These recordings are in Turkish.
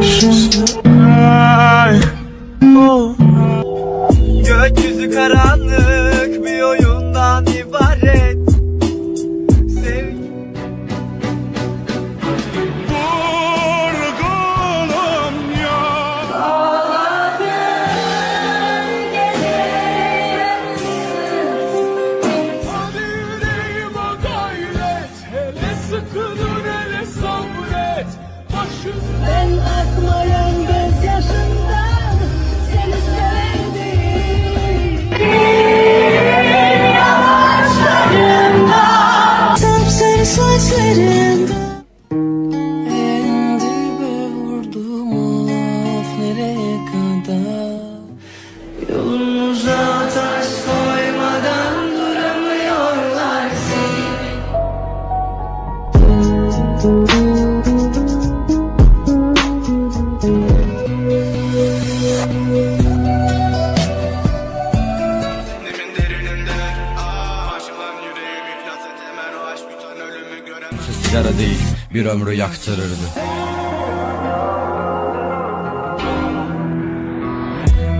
She's slid in Sigara değil bir ömrü yaktırırdı.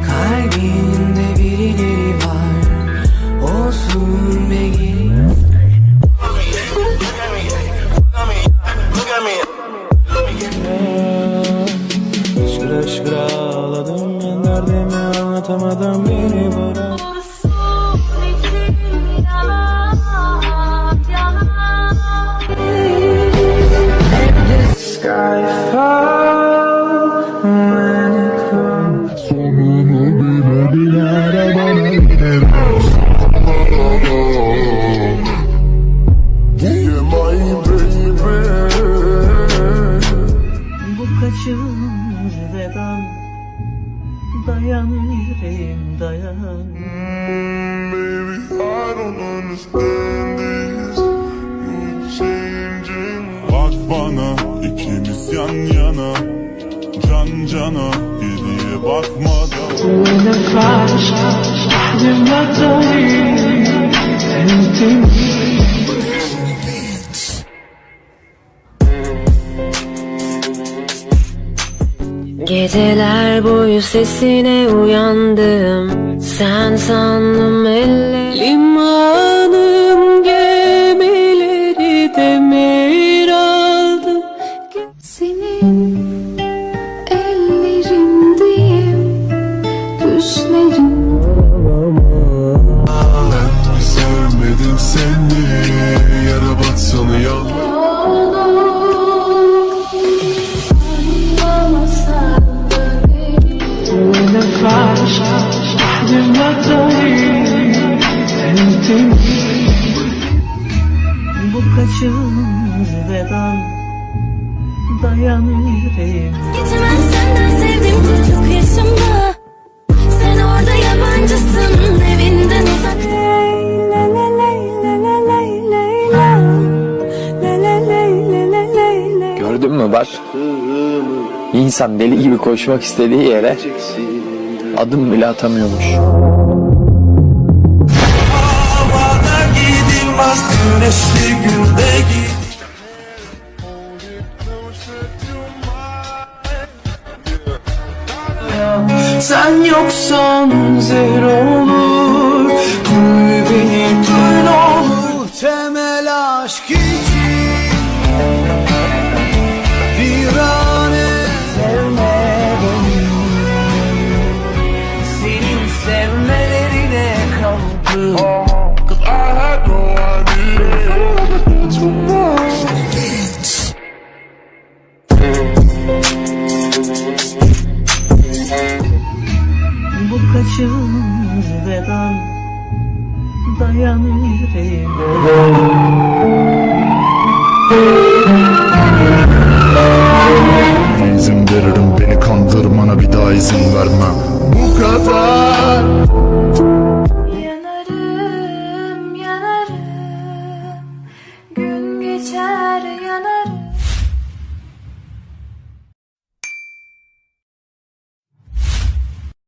Kalbinde birileri var. Olsun be geri Şıra şıra ağladım ben. Derdimi anlatamadan Dayan yüreğim dayan. Baby, I don't understand this. You're changing Bak bana ikimiz yan yana. Can cana geriye bakmadan Geceler boyu sesine uyandım. Sen sandım elle Limanım Bu kaçır vedan Dayan yüreğim Geçemez senden sevdim çocuk yaşımda Sen orada yabancısın evinden uzak Gördün mü? Bak. İnsan deli gibi koşmak istediği yere adım bile atamıyormuş. Sen yoksan zehir olur dayan Dayan yüreğime. İzin veririm beni kandırmana bir daha izin vermem. Bu kadar.